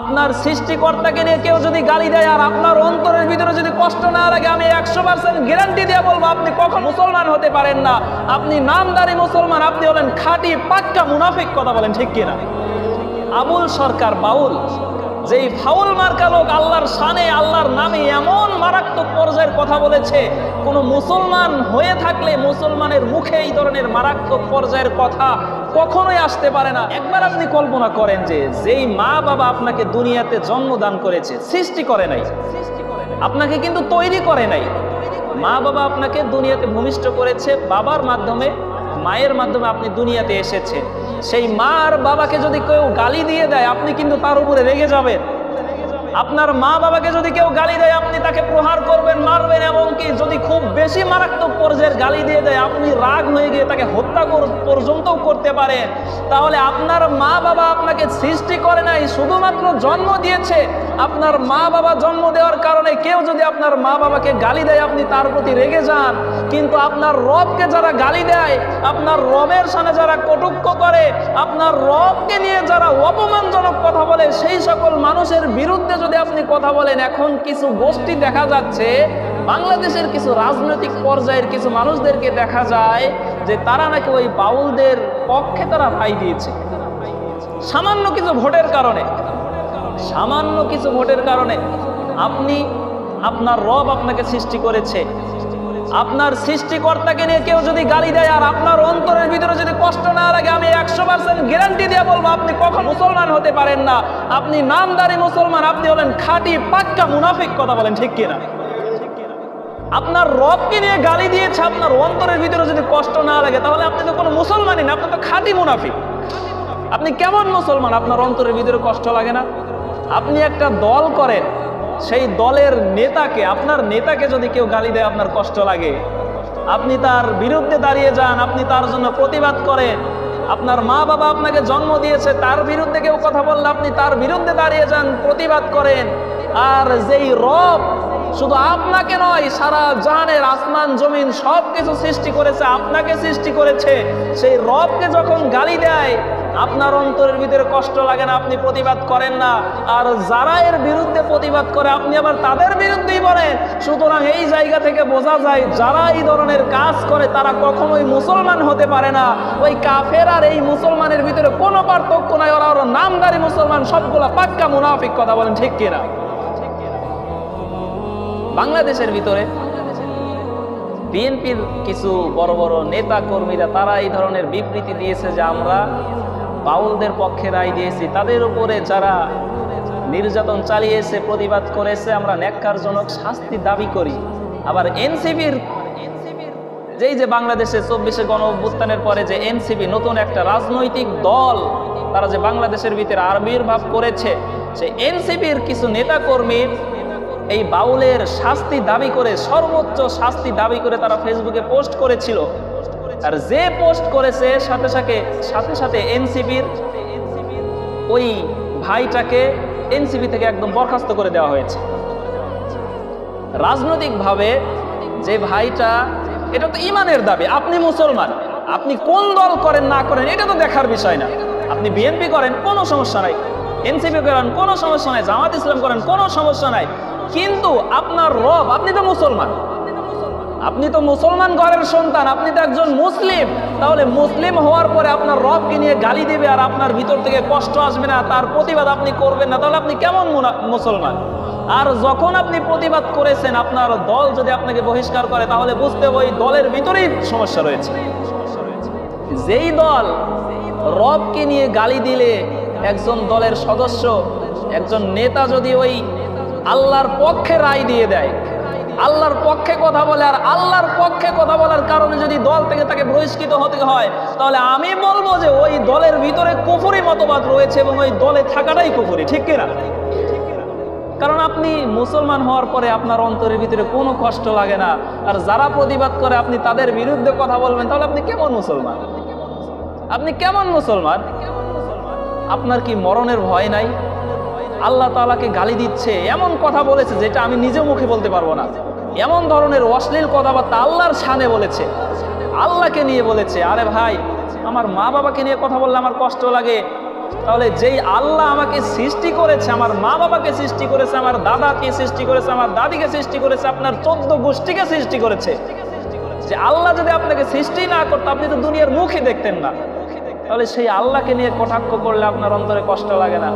আপনার সৃষ্টিকর্তাকে নিয়ে কেউ যদি গালি দেয় আর আপনার অন্তরের ভিতরে যদি কষ্ট না লাগে, আমি একশো পার্সেন্ট গ্যারান্টি দিয়ে বলব, আপনি কখন মুসলমান হতে পারেন না। আপনি নামদারি মুসলমান, আপনি হলেন খাঁটি, পাক্কা মুনাফিক কথা বলেন, ঠিক কিনা আবুল সরকার, বাউল, যেই ফাউল মার্কা লোক আল্লাহর শানে, আল্লাহর নামে এমন মারাত্মক পর্যায়ের কথা বলেছে, কোন মুসলমান হয়ে থাকলে মুসলমানের মুখে এই ধরনের মারাত্মক পর্যায়ের কথা কখনোই আসতে পারে না। একবার আপনি কল্পনা করেন যে যেই মা বাবা আপনাকে দুনিয়াতে জন্মদান করেছে, সৃষ্টি করে নাই। আপনাকে কিন্তু তৈরি করে নাই। মা বাবা আপনাকে দুনিয়াতে ভূমিষ্ঠ করেছে, বাবার মাধ্যমে, মায়ের মাধ্যমে আপনি দুনিয়াতে এসেছেন। সেই মা আর বাবাকে যদি কেউ গালি দিয়ে দেয়, আপনি কিন্তু তার উপরে রেগে যাবেন। আপনার মা বাবাকে যদি কেউ গালি দেয়, আপনি তাকে প্রহার পর্যায়ের গালি দিয়ে দেয়, আপনি রাগ হয়ে গিয়ে তাকে হত্যা পর্যন্তও করতে পারেন তাহলে আপনার মা বাবা আপনাকে সৃষ্টি করে নাই, শুধুমাত্র জন্ম দিয়েছে। আপনার মা বাবা জন্ম দেওয়ার কারণে কেউ যদি আপনার মা বাবাকে গালি দেয়, আপনি তার প্রতি রেগে যান। কিন্তু আপনার রবকে যারা গালি দেয়, আপনার রবের সামনে যারা কটুক্ষ করে, আপনার রবকে নিয়ে যারা অপমানজনক কথা বলে, সেই সকল মানুষের বিরুদ্ধে যদি আপনি কথা বলেন, এখন কিছু গোষ্ঠী দেখা যাচ্ছে বাংলাদেশের কিছু রাজনৈতিক পর্যায়ের কিছু মানুষদেরকে দেখা যায় যে তারা নাকি ওই বাউলদের পক্ষে তারা ভাই দিয়েছে। সামান্য কিছু ভোটের কারণে। সামান্য কিছু ভোটের কারণে আপনি, আপনার রব আপনাকে সৃষ্টি করেছে। আপনার সৃষ্টিকর্তাকে নিয়ে কেউ যদি গালি দেয় আর আপনার অন্তরের ভিতরে যদি কষ্ট না লাগে, আমি একশো পার্সেন্ট গ্যারান্টি দিয়ে বলব, আপনি কখন মুসলমান হতে পারেন না। আপনি নামদারি মুসলমান, আপনি হলেন খাঁটি পাক্কা মুনাফিক, কথা বলেন ঠিক কিনা? আপনার রবকে নিয়ে গালি দিয়েছে, আপনার অন্তরের ভিতরে যদি কষ্ট না লাগে, তাহলে আপনি তো কোনো মুসলমানই না, আপনি তো খাঁটি মুনাফিক। আপনি কেমন মুসলমান? আপনার অন্তরের ভিতরে কষ্ট লাগে না? আপনি একটা দল করেন, সেই দলের নেতাকে, আপনার নেতাকে যদি কেউ গালি দেয়, আপনার কষ্ট লাগে। আপনি তার বিরুদ্ধে দাঁড়িয়ে যান, আপনি তার জন্য প্রতিবাদ করেন। আপনার মা বাবা আপনাকে জন্ম দিয়েছে, তার বিরুদ্ধে কেউ কথা বললে আপনি তার বিরুদ্ধে দাঁড়িয়ে যান, প্রতিবাদ করেন। আর যেই রব শুধু আপনাকে নয়, সারা জাহানের আসমান, জমিন সব কিছু সৃষ্টি করেছে, আপনাকে সৃষ্টি করেছে। সেই রবকে যখন গালি দেয়, আপনার অন্তরের ভিতরে কষ্ট লাগে না, আপনি প্রতিবাদ করেন না। আর যারা এর বিরুদ্ধে প্রতিবাদ করে, আপনি আবার তাদের বিরুদ্ধেই বলেন। সুতরাং এই জায়গা থেকে বোঝা যায়, যারা এই ধরনের কাজ করে, তারা কখনোই মুসলমান হতে পারে না। ওই কাফের আর এই মুসলমানের ভিতরে কোনো পার্থক্য নাই, ওরা ওরা নামদারি মুসলমান, সবগুলা পাক্কা মুনাফিক কথা বলেন, ঠিক কিনা? বাংলাদেশের ভিতরে বিএনপির কিছু বড় বড় নেতা কর্মীরা, তারা এই ধরনের বিবৃতি দিয়েছে যে আমরা বাউলদের পক্ষে রায় দিয়েছি। তাদের উপরে যারা নির্যাতন চালিয়েছে, প্রতিবাদ করেছে, আমরা ন্যাক্কারজনক শাস্তি দাবি করি। আবার এনসিবির যেই যে বাংলাদেশে চব্বিশে গণ অভ্যুত্থানের পরে যে এনসিবি নতুন একটা রাজনৈতিক দল, তারা যে বাংলাদেশের ভিতরে আবির্ভাব করেছে, সে এনসিবির কিছু নেতাকর্মীর এই বাউলের শাস্তি দাবি করে, সর্বোচ্চ শাস্তি দাবি করে তারা ফেসবুকে পোস্ট করেছিল। আর যে পোস্ট করেছে, সাথে সাথে সাথে সাথে এনসিবির ওই ভাইটাকে এনসিবি থেকে একদম বরখাস্ত করে দেওয়া হয়েছে। রাজনৈতিকভাবে যে ভাইটা, এটা তো ইমানের দাবি, আপনি মুসলমান, আপনি কোন দল করেন, না করেন, এটা তো দেখার বিষয় না। আপনি বিএনপি করেন, কোনো সমস্যা নাই। এনসিপি করেন, কোনো সমস্যা নাই। জামাত ইসলাম করেন, কোনো সমস্যা নাই। কিন্তু আপনার রব, আপনি তো মুসলমান। আপনি তো মুসলমান ঘরের সন্তান, আপনি তো একজন মুসলিম। তাহলে মুসলিম হওয়ার পরে আপনার রবকে নিয়ে গালি দিবে আর আপনার ভিতর থেকে কষ্ট আসবে না, তার প্রতিবাদ আপনি করবেন না। তাহলে আপনি কেমন মুসলমান? আর যখন আপনি প্রতিবাদ করেছেন, আপনার দল যদি আপনাকে বহিষ্কার করে, তাহলে বুঝতে হবে ওই দলের ভিতরেই সমস্যা রয়েছে। যেই দল রবকে নিয়ে গালি দিলে একজন দলের সদস্য, একজন নেতা যদি ওই আল্লাহর পক্ষে রায় দিয়ে দেয়। আল্লাহর পক্ষে কথা বলে আর আল্লাহর পক্ষে কথা বলার কারণে যদি দল থেকে তাকে বহিষ্কৃত হতে হয়, তাহলে আমি বলব যে ওই দলের ভিতরে কুফুরি মতবাদ রয়েছে এবং ওই দলে থাকাটাই কুফুরি, ঠিক কিনা? কারণ আপনি মুসলমান হওয়ার পরে আপনার অন্তরের ভিতরে কোনো কষ্ট লাগে না। আর যারা প্রতিবাদ করে আপনি তাদের বিরুদ্ধে কথা বলবেন, তাহলে আপনি কেমন মুসলমান? আপনি কেমন মুসলমান? আপনার কি মরণের ভয় নাই? আল্লাহ তাআলাকে গালি দিচ্ছে, এমন কথা বলেছে যেটা আমি নিজে মুখে বলতে পারব না। এমন ধরনের অশ্লীল কথাবার্তা আল্লাহর সানে বলেছে, আল্লাহকে নিয়ে বলেছে, আরে ভাই, আমার মা বাবাকে নিয়ে কথা বললে আমার কষ্ট লাগে। তাহলে যেই আল্লাহ আমাকে সৃষ্টি করেছে, আমার মা বাবাকে সৃষ্টি করেছে, আমার দাদাকে সৃষ্টি করেছে, আমার দাদিকে সৃষ্টি করেছে, আপনার চোদ্দ গোষ্ঠীকে সৃষ্টি করেছে। যে আল্লাহ যদি আপনাকে সৃষ্টি না করতো, আপনি তো দুনিয়ার মুখে দেখতেন না। তাহলে সেই আল্লাহকে নিয়ে কটাক্ষ করলে আপনার অন্তরে কষ্ট লাগে না।